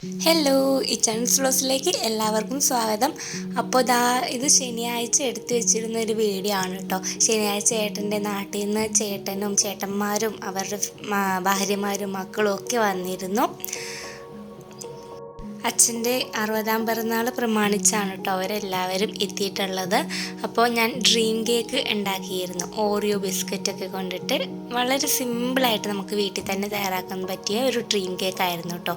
Hello ഈ channels ഫ്ലോസിലേക്ക് എല്ലാവർക്കും സ്വാഗതം. അപ്പോൾ ദാ ഇത് ശനിയാഴ്ച എടുത്തു വെച്ചിരുന്ന ഒരു വീഡിയോ ആണ് കേട്ടോ. ശനിയാഴ്ച ഏട്ടന്റെ നാട്ടിൽ നിന്ന് ചേട്ടനും ചേട്ടന്മാരും അവരുടെ ഭാര്യമാരും മക്കളും ഒക്കെ വന്നിരുന്നു. അച്ഛന്റെ അറുപതാം പിറന്നാൾ പ്രമാണിച്ചാണ് കേട്ടോ അവരെല്ലാവരും എത്തിയിട്ടുള്ളത്. അപ്പോൾ ഞാൻ ഡ്രീം കേക്ക് ഉണ്ടാക്കിയിരുന്നു. ഓറിയോ ബിസ്ക്കറ്റൊക്കെ കൊണ്ടിട്ട് വളരെ സിമ്പിളായിട്ട് നമുക്ക് വീട്ടിൽ തന്നെ തയ്യാറാക്കാൻ പറ്റിയ ഒരു ഡ്രീം കേക്ക് ആയിരുന്നു കേട്ടോ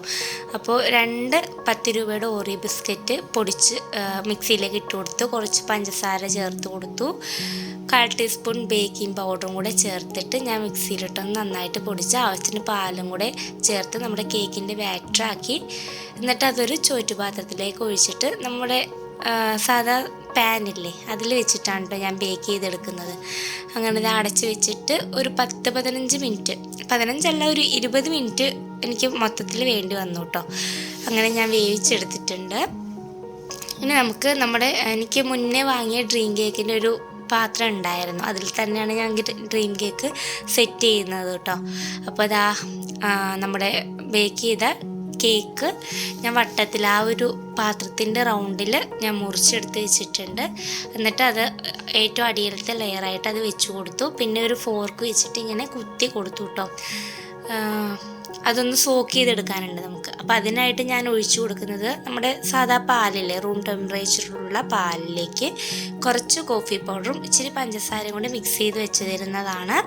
അപ്പോൾ രണ്ട് പത്ത് രൂപയുടെ ഓറിയോ ബിസ്ക്കറ്റ് പൊടിച്ച് മിക്സിയിലേക്ക് ഇട്ട് കൊടുത്തു. കുറച്ച് പഞ്ചസാര ചേർത്ത് കൊടുത്തു. കാൽ ടീസ്പൂൺ ബേക്കിംഗ് പൗഡറും കൂടെ ചേർത്തിട്ട് ഞാൻ മിക്സിയിലിട്ടൊന്ന് നന്നായിട്ട് പൊടിച്ച് ആവശ്യത്തിന് പാലും കൂടെ ചേർത്ത് നമ്മുടെ കേക്കിന്റെ ബാറ്ററാക്കി എന്നിട്ട് അതൊരു ചോറ്റുപാത്രത്തിലേക്ക് ഒഴിച്ചിട്ട് നമ്മുടെ സാധാ പാനില്ലേ അതിൽ വെച്ചിട്ടാണ് കേട്ടോ ഞാൻ ബേക്ക് ചെയ്തെടുക്കുന്നത്. അങ്ങനെ ഇത് അടച്ച് വെച്ചിട്ട് ഒരു പത്ത് പതിനഞ്ച് മിനിറ്റ് പതിനഞ്ചല്ല ഒരു ഇരുപത് മിനിറ്റ് എനിക്ക് മൊത്തത്തിൽ വേണ്ടി വന്നു കേട്ടോ അങ്ങനെ ഞാൻ വേവിച്ചെടുത്തിട്ടുണ്ട്. ഇനി നമുക്ക് നമ്മുടെ എനിക്ക് മുന്നേ വാങ്ങിയ ഡ്രീം കേക്കിന്റെ ഒരു പാത്രം ഉണ്ടായിരുന്നു. അതിൽ തന്നെയാണ് ഞാൻ ഡ്രീം കേക്ക് സെറ്റ് ചെയ്യുന്നത് കേട്ടോ അപ്പോൾ അതാ നമ്മുടെ ബേക്ക് ചെയ്ത കേക്ക്. ഞാൻ വട്ടത്തിൽ ആ ഒരു പാത്രത്തിന്റെ റൗണ്ടിൽ ഞാൻ മുറിച്ചെടുത്ത് വെച്ചിട്ടുണ്ട്. എന്നിട്ട് അത് ഏറ്റവും അടിയിലത്തെ ലെയറായിട്ട് അത് വെച്ച് കൊടുത്തു. പിന്നെ ഒരു ഫോർക്ക് വെച്ചിട്ട് ഇങ്ങനെ കുത്തി കൊടുത്തു കേട്ടോ അതൊന്ന് സോക്ക് ചെയ്തെടുക്കാനുണ്ട് നമുക്ക്. അപ്പോൾ അതിനായിട്ട് ഞാൻ ഒഴിച്ചു കൊടുക്കുന്നത് നമ്മുടെ സാധാ പാലില്ലേ? റൂം ടെമ്പറേച്ചറിലുള്ള പാലിലേക്ക് കുറച്ച് കോഫി പൗഡറും ഇച്ചിരി പഞ്ചസാരയും കൂടി മിക്സ് ചെയ്ത് വെച്ച് തരുന്നതാണ്.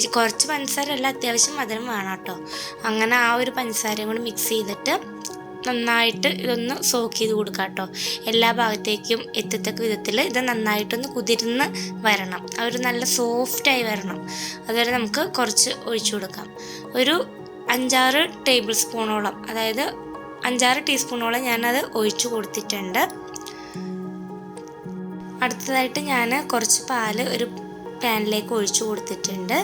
കുറച്ച് പഞ്ചസാര അല്ല അത്യാവശ്യം മധുരം വേണം കേട്ടോ. അങ്ങനെ ആ ഒരു പഞ്ചസാരയും കൂടി മിക്സ് ചെയ്തിട്ട് നന്നായിട്ട് ഇതൊന്ന് സോക്ക് ചെയ്ത് കൊടുക്കാം കേട്ടോ. എല്ലാ ഭാഗത്തേക്കും എത്തത്തക്ക വിധത്തിൽ ഇത് നന്നായിട്ടൊന്ന് കുതിർന്ന് വരണം. ഒരു നല്ല സോഫ്റ്റായി വരണം. അതുവരെ നമുക്ക് കുറച്ച് ഒഴിച്ചു കൊടുക്കാം. ഒരു അഞ്ചാറ് ടേബിൾ സ്പൂണോളം അതായത് അഞ്ചാറ് ടീസ്പൂണോളം ഞാനത് ഒഴിച്ചു കൊടുത്തിട്ടുണ്ട്. അടുത്തതായിട്ട് ഞാൻ കുറച്ച് പാൽ ഒരു പാനിലേക്ക് ഒഴിച്ചു കൊടുത്തിട്ടുണ്ട്.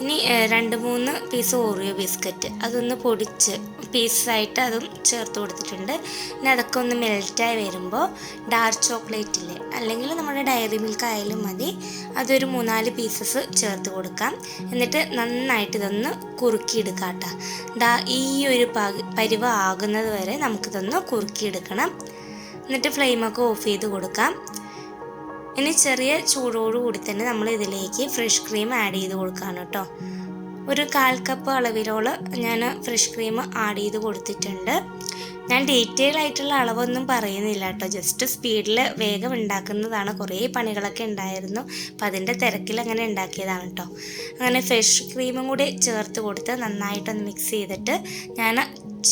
ഇനി രണ്ട് മൂന്ന് പീസ് ഓറിയോ ബിസ്ക്കറ്റ് അതൊന്ന് പൊടിച്ച് പീസായിട്ട് അതും ചേർത്ത് കൊടുത്തിട്ടുണ്ട്. ഇനി അതൊക്കെ ഒന്ന് മെൽറ്റായി വരുമ്പോൾ ഡാർക്ക് ചോക്ലേറ്റ് ഇല്ലേ അല്ലെങ്കിൽ നമ്മുടെ ഡയറി മിൽക്ക് ആയാലും മതി അതൊരു മൂന്നാൽ പീസസ് ചേർത്ത് കൊടുക്കാം. എന്നിട്ട് നന്നായിട്ട് ഇതൊന്ന് കുറുക്കിയെടുക്കാം കേട്ടോ ദാ ഈ ഒരു പരിവ ആകുന്നത് വരെ നമുക്കിതൊന്ന് കുറുക്കിയെടുക്കണം. എന്നിട്ട് ഫ്ലെയിമൊക്കെ ഓഫ് ചെയ്ത് കൊടുക്കാം. ഇനി ചെറിയ ചൂടോടുകൂടി തന്നെ നമ്മൾ ഇതിലേക്ക് ഫ്രഷ് ക്രീം ആഡ് ചെയ്ത് കൊടുക്കുകയാണ് കേട്ടോ. ഒരു കാൽ കപ്പ് അളവിലോളം ഞാൻ ഫ്രഷ് ക്രീം ആഡ് ചെയ്ത് കൊടുത്തിട്ടുണ്ട്. ഞാൻ ഡീറ്റെയിൽ ആയിട്ടുള്ള അളവൊന്നും പറയുന്നില്ല കേട്ടോ. ജസ്റ്റ് സ്പീഡിൽ വേഗം ഉണ്ടാക്കുന്നതാണ്. കുറേ പണികളൊക്കെ ഉണ്ടായിരുന്നു. അപ്പം അതിന്റെ തിരക്കിൽ അങ്ങനെ ഉണ്ടാക്കിയതാണ് കേട്ടോ. അങ്ങനെ ഫ്രഷ് ക്രീമും കൂടി ചേർത്ത് കൊടുത്ത് നന്നായിട്ടൊന്ന് മിക്സ് ചെയ്തിട്ട് ഞാൻ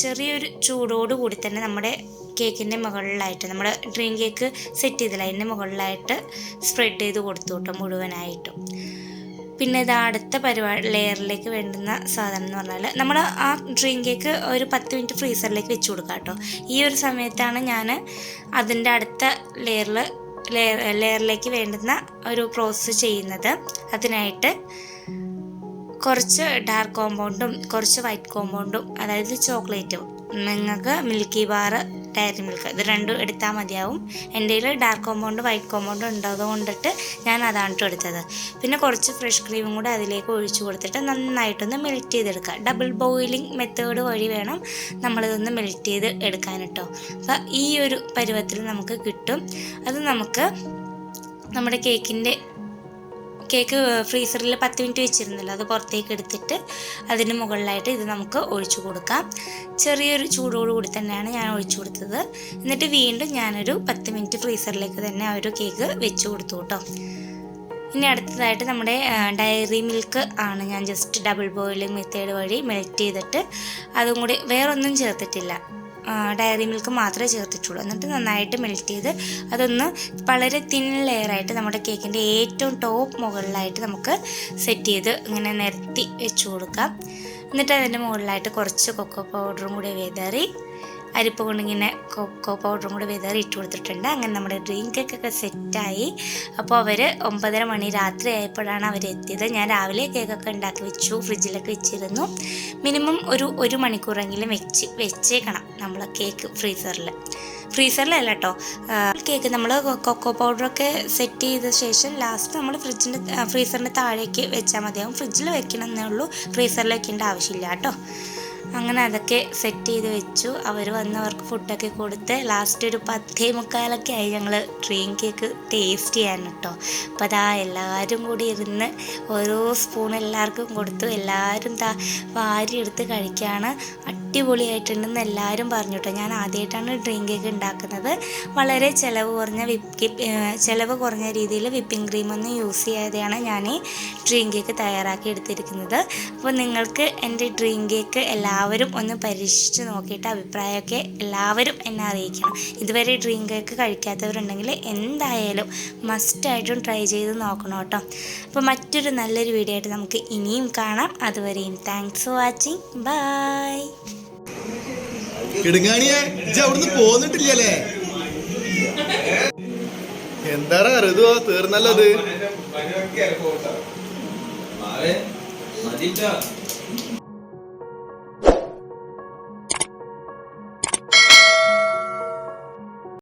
ചെറിയൊരു ചൂടോട് കൂടി തന്നെ നമ്മുടെ കേക്കിന്റെ മുകളിലായിട്ട് നമ്മൾ ഡ്രീം കേക്ക് സെറ്റ് ചെയ്തില്ല അതിന്റെ മുകളിലായിട്ട് സ്പ്രെഡ് ചെയ്ത് കൊടുത്തു കേട്ടോ മുഴുവനായിട്ടും. പിന്നെ ഇത് അടുത്ത പരിപാടി ലെയറിലേക്ക് വേണ്ടുന്ന സാധനം എന്ന് പറഞ്ഞാൽ നമ്മൾ ആ ഡ്രീം കേക്ക് ഒരു പത്ത് മിനിറ്റ് ഫ്രീസറിലേക്ക് വെച്ച് കൊടുക്കാം കേട്ടോ. ഈ ഒരു സമയത്താണ് ഞാൻ അതിന്റെ അടുത്ത ലെയറിൽ ലെയർ ലെയറിലേക്ക് വേണ്ടുന്ന ഒരു പ്രോസസ്സ് ചെയ്യുന്നത്. അതിനായിട്ട് കുറച്ച് ഡാർക്ക് കോമ്പൗണ്ടും കുറച്ച് വൈറ്റ് കോമ്പൗണ്ടും അതായത് ചോക്ലേറ്റും നിങ്ങൾക്ക് മിൽക്കി ബാർ ഡയറി മിൽക്ക് ഇത് രണ്ടും എടുത്താൽ മതിയാവും. എന്റെ കയ്യിൽ ഡാർക്ക് കോമ്പൗണ്ട് വൈറ്റ് കോമ്പൗണ്ട് ഉണ്ടത് കൊണ്ടിട്ട് ഞാൻ അതാണ് കേട്ടോ എടുത്തത്. പിന്നെ കുറച്ച് ഫ്രഷ് ക്രീമും കൂടെ അതിലേക്ക് ഒഴിച്ചു കൊടുത്തിട്ട് നന്നായിട്ടൊന്ന് മെൽറ്റ് ചെയ്തെടുക്കുക. ഡബിൾ ബോയിലിംഗ് മെത്തേഡ് വഴി വേണം നമ്മളിതൊന്ന് മെൽറ്റ് ചെയ്ത് എടുക്കാൻ കേട്ടോ അപ്പോൾ ഈ ഒരു പരുവത്തിൽ നമുക്ക് കിട്ടും. അത് നമുക്ക് നമ്മുടെ കേക്കിന്റെ കേക്ക് ഫ്രീസറിൽ പത്ത് മിനിറ്റ് വെച്ചിരുന്നല്ലോ അത് പുറത്തേക്ക് എടുത്തിട്ട് അതിന് മുകളിലായിട്ട് ഇത് നമുക്ക് ഒഴിച്ചു കൊടുക്കാം. ചെറിയൊരു ചൂടോടുകൂടി തന്നെയാണ് ഞാൻ ഒഴിച്ചു കൊടുത്തത്. എന്നിട്ട് വീണ്ടും ഞാനൊരു പത്ത് മിനിറ്റ് ഫ്രീസറിലേക്ക് തന്നെ ആ ഒരു കേക്ക് വെച്ച് കൊടുത്തു കേട്ടോ. ഇനി അടുത്തതായിട്ട് നമ്മുടെ ഡയറി മിൽക്ക് ആണ് ഞാൻ ജസ്റ്റ് ഡബിൾ ബോയിലിംഗ് മെത്തേഡ് വഴി മെൽറ്റ് ചെയ്തിട്ട് അതും കൂടി വേറൊന്നും ചേർത്തിട്ടില്ല. ഡയറി മിൽക്ക് മാത്രമേ ചേർത്തിട്ടുള്ളൂ. എന്നിട്ട് നന്നായിട്ട് മെൽറ്റ് ചെയ്ത് അതൊന്ന് വളരെ തിൻ ലെയറായിട്ട് നമ്മുടെ കേക്കിന്റെ ഏറ്റവും ടോപ്പ് മുകളിലായിട്ട് നമുക്ക് സെറ്റ് ചെയ്ത് ഇങ്ങനെ നിരത്തി വെച്ച് കൊടുക്കാം. എന്നിട്ട് അതിന്റെ മുകളിലായിട്ട് കുറച്ച് കൊക്കോ പൗഡറും കൂടി വിതറി അരിപ്പ് കൊണ്ടിങ്ങനെ കൊക്കോ പൗഡറും കൂടി വിതറി ഇട്ട് കൊടുത്തിട്ടുണ്ട്. അങ്ങനെ നമ്മുടെ ഡ്രിങ്ക് കേക്കൊക്കെ സെറ്റായി അപ്പോൾ അവർ ഒമ്പതര മണി രാത്രി ആയപ്പോഴാണ് അവർ എത്തിയത്. ഞാൻ രാവിലെ കേക്കൊക്കെ ഉണ്ടാക്കി വെച്ചു ഫ്രിഡ്ജിലൊക്കെ വെച്ചിരുന്നു. മിനിമം ഒരു ഒരു മണിക്കൂറെങ്കിലും വെച്ച് വെച്ചേക്കണം നമ്മൾ കേക്ക് ഫ്രീസറിൽ ഫ്രീസറിലല്ല കേട്ടോ കേക്ക് നമ്മൾ കൊക്കോ പൗഡറൊക്കെ സെറ്റ് ചെയ്ത ശേഷം ലാസ്റ്റ് നമ്മൾ ഫ്രിഡ്ജിന്റെ ഫ്രീസറിന്റെ താഴേക്ക് വെച്ചാൽ മതിയാവും. ഫ്രിഡ്ജിൽ വെക്കണം എന്നേ ഉള്ളൂ. ഫ്രീസറിൽ വെക്കേണ്ട ആവശ്യമില്ല കേട്ടോ അങ്ങനെ അതൊക്കെ സെറ്റ് ചെയ്ത് വെച്ചു. അവർ വന്നവർക്ക് ഫുഡൊക്കെ കൊടുത്ത് ലാസ്റ്റ് ഒരു പത്തേ മുക്കാലൊക്കെ ആയി ഞങ്ങൾ ഡ്രീം കേക്ക് ടേസ്റ്റ് ചെയ്യാൻ കേട്ടോ അപ്പോൾ അതാ എല്ലാവരും കൂടി ഇരുന്ന് ഓരോ സ്പൂൺ എല്ലാവർക്കും കൊടുത്തു. എല്ലാവരും വാരി എടുത്ത് കഴിക്കുകയാണ് അടിപൊളിയായിട്ടുണ്ടെന്ന് എല്ലാവരും പറഞ്ഞു കേട്ടോ ഞാൻ ആദ്യമായിട്ടാണ് ഡ്രീം കേക്ക് ഉണ്ടാക്കുന്നത്. വളരെ ചിലവ് കുറഞ്ഞ വിപ്പ് ചിലവ് കുറഞ്ഞ രീതിയിൽ വിപ്പിംഗ് ക്രീമൊന്നും യൂസ് ചെയ്യാതെയാണ് ഞാൻ ഡ്രീം കേക്ക് തയ്യാറാക്കി എടുത്തിരിക്കുന്നത്. അപ്പോൾ നിങ്ങൾക്ക് എന്റെ ഡ്രീം കേക്ക് എല്ലാവരും ഒന്ന് പരീക്ഷിച്ച് നോക്കിയിട്ട് അഭിപ്രായമൊക്കെ എല്ലാവരും എന്നെ അറിയിക്കണം. ഇതുവരെ ഡ്രീം കേക്ക് കഴിക്കാത്തവരുണ്ടെങ്കിൽ എന്തായാലും മസ്റ്റായിട്ടും ട്രൈ ചെയ്ത് നോക്കണം കേട്ടോ. അപ്പോൾ മറ്റൊരു നല്ലൊരു വീഡിയോ ആയിട്ട് നമുക്ക് ഇനിയും കാണാം. അതുവരെയും താങ്ക്സ് ഫോർ വാച്ചിങ് ബായ് കിടുങ്ങാണിയെ അവിടുന്ന് പോന്നിട്ടില്ലല്ലേ? എന്താടാ തീർന്നല്ലോ അത് മതിട്ടോ